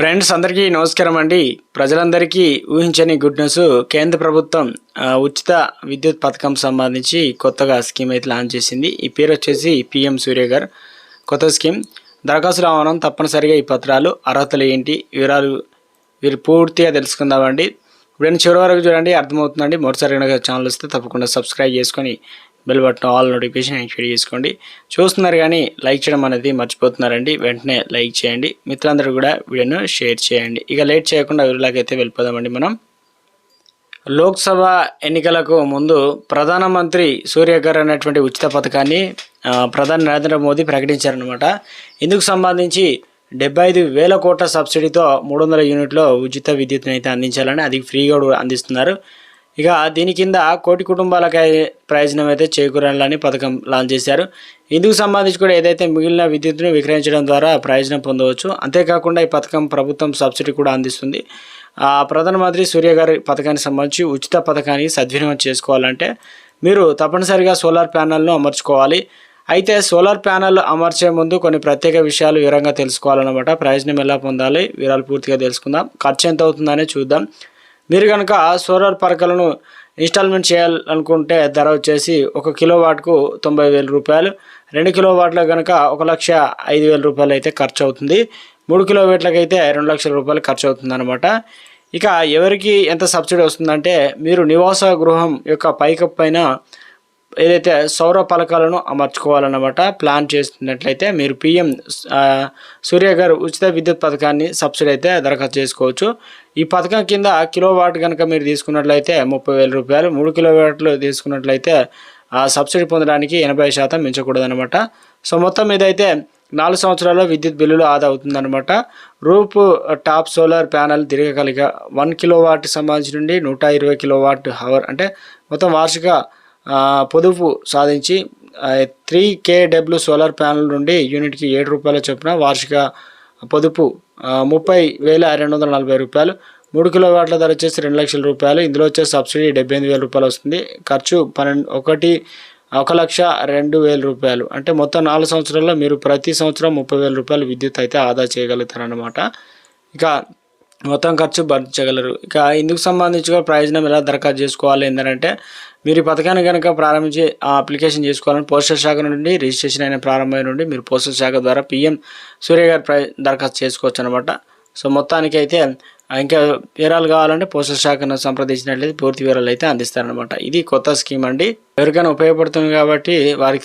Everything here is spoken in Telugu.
ఫ్రెండ్స్ అందరికీ నమస్కారం అండి. ప్రజలందరికీ ఊహించని గుడ్ న్యూస్ కేంద్ర ప్రభుత్వం ఉచిత విద్యుత్ పథకం సంబంధించి కొత్తగా స్కీమ్ అయితే లాంచ్ చేసింది. ఈ పేరు వచ్చేసి పిఎం సూర్య గారు. కొత్త స్కీమ్. దరఖాస్తు రావడం తప్పనిసరిగా ఈ పత్రాలు అర్హతలు ఏంటి వివరాలు వీరు పూర్తిగా తెలుసుకుందామండి. ఇప్పుడు చివరి వరకు చూడండి అర్థమవుతుందండి. మొదటిసారి కనుక ఛానల్ వస్తే తప్పకుండా సబ్స్క్రైబ్ చేసుకొని bell button all notification activate చేసుకోండి. చూస్తున్నారు కానీ లైక్ చేయడం అనేది మర్చిపోతున్నారండి. వెంటనే లైక్ చేయండి. మిత్రులందరూ కూడా వీడియోను షేర్ చేయండి. ఇక లేట్ చేయకుండా వీళ్ళకైతే వెళ్ళిపోదామండి మనం. లోక్సభ ఎన్నికలకు ముందు ప్రధానమంత్రి సూర్యగర్ అనేటువంటి ఉచిత పథకాన్ని ప్రధాని నరేంద్ర మోదీ ప్రకటించారనమాట ఇందుకు సంబంధించి డెబ్బై ఐదు వేల కోట్ల సబ్సిడీతో మూడు వందల యూనిట్లో ఉచిత విద్యుత్ని అయితే అందించాలని అది ఫ్రీగా కూడా అందిస్తున్నారు. ఇక దీని కింద కోటి కుటుంబాలకి ప్రయోజనం అయితే చేకూరాలని పథకం లాంచ్ చేశారు. ఇందుకు సంబంధించి కూడా ఏదైతే మిగిలిన విద్యుత్తును విక్రయించడం ద్వారా ప్రయోజనం పొందవచ్చు. అంతేకాకుండా ఈ పథకం ప్రభుత్వం సబ్సిడీ కూడా అందిస్తుంది. ప్రధానమంత్రి సూర్య గారి పథకానికి సంబంధించి ఉచిత పథకాన్ని సద్వినియోగం చేసుకోవాలంటే మీరు తప్పనిసరిగా సోలార్ ప్యానల్ను అమర్చుకోవాలి. అయితే సోలార్ ప్యానెల్ అమర్చే ముందు కొన్ని ప్రత్యేక విషయాలు వివరంగా తెలుసుకోవాలన్నమాట. ప్రయోజనం ఎలా పొందాలి? వివరాలు పూర్తిగా తెలుసుకుందాం. ఖర్చు ఎంత అవుతుందనే చూద్దాం. మీరు కనుక సోలార్ పరకలను ఇన్స్టాల్మెంట్ చేయాలనుకుంటే ధర వచ్చేసి ఒక కిలోవాట్కు తొంభై వేల రూపాయలు. రెండు కిలోవాట్లకు కనుక ఒక లక్ష ఐదు వేల రూపాయలు అయితే ఖర్చు అవుతుంది. మూడు కిలో అయితే రెండు లక్షల రూపాయలు ఖర్చు అవుతుంది అనమాట ఇక ఎవరికి ఎంత సబ్సిడీ వస్తుందంటే మీరు నివాస గృహం యొక్క పైకప్పు పైన ఏదైతే సౌర పలకాలను అమర్చుకోవాలన్నమాట ప్లాన్ చేస్తున్నట్లయితే మీరు పిఎం సూర్య గారు ఉచిత విద్యుత్ పథకాన్ని సబ్సిడీ అయితే దరఖాస్తు చేసుకోవచ్చు. ఈ పథకం కింద కిలో వాట్ కనుక మీరు తీసుకున్నట్లయితే ముప్పై వేల రూపాయలు మూడు కిలో వాట్లు తీసుకున్నట్లయితే ఆ సబ్సిడీ పొందడానికి ఎనభై శాతం మించకూడదనమాట సో మొత్తం ఇదైతే నాలుగు సంవత్సరాల్లో విద్యుత్ బిల్లులు ఆదా అవుతుందన్నమాట. రూప్ టాప్ సోలార్ ప్యానల్ దీర్ఘకాలిక వన్ కిలో వాట్ సంబంధించి నుండి నూట ఇరవై కిలో వాట్ హవర్ అంటే మొత్తం వార్షిక పొదుపు సాధించి త్రీ కేడబ్ల్యూ సోలార్ ప్యానల్ నుండి యూనిట్కి ఏడు రూపాయల చొప్పున వార్షిక పొదుపు ముప్పై వేల రెండు వందల నలభై రూపాయలు. మూడు కిలో వాట్ల ధర వచ్చేసి రెండు లక్షల రూపాయలు. ఇందులో వచ్చేసి సబ్సిడీ డెబ్బై ఎనిమిది వేల రూపాయలు వస్తుంది. ఖర్చు పన్నెండు ఒకటి ఒక లక్ష రెండు వేల రూపాయలు. అంటే మొత్తం నాలుగు సంవత్సరాల్లో మీరు ప్రతి సంవత్సరం ముప్పై వేల రూపాయలు విద్యుత్ అయితే ఆదా చేయగలుగుతారన్నమాట. ఇక మొత్తం ఖర్చు భరించగలరు. ఇక ఇందుకు సంబంధించి కూడా ప్రయోజనం ఎలా దరఖాస్తు చేసుకోవాలి ఏంటంటే మీరు ఈ పథకాన్ని కనుక ప్రారంభించి ఆ అప్లికేషన్ చేసుకోవాలని పోస్టల్ శాఖ నుండి రిజిస్ట్రేషన్ అయిన ప్రారంభమైన నుండి మీరు పోస్టల్ శాఖ ద్వారా పిఎం సూర్య గారి ప్రై దరఖాస్తు చేసుకోవచ్చు అనమాట సో మొత్తానికి అయితే ఇంకా వివరాలు కావాలంటే పోస్టల్ శాఖను సంప్రదించినట్లయితే పూర్తి వివరాలు అయితే అందిస్తారనమాట ఇది కొత్త స్కీమ్ అండి. ఎవరికైనా ఉపయోగపడుతుంది కాబట్టి వారికి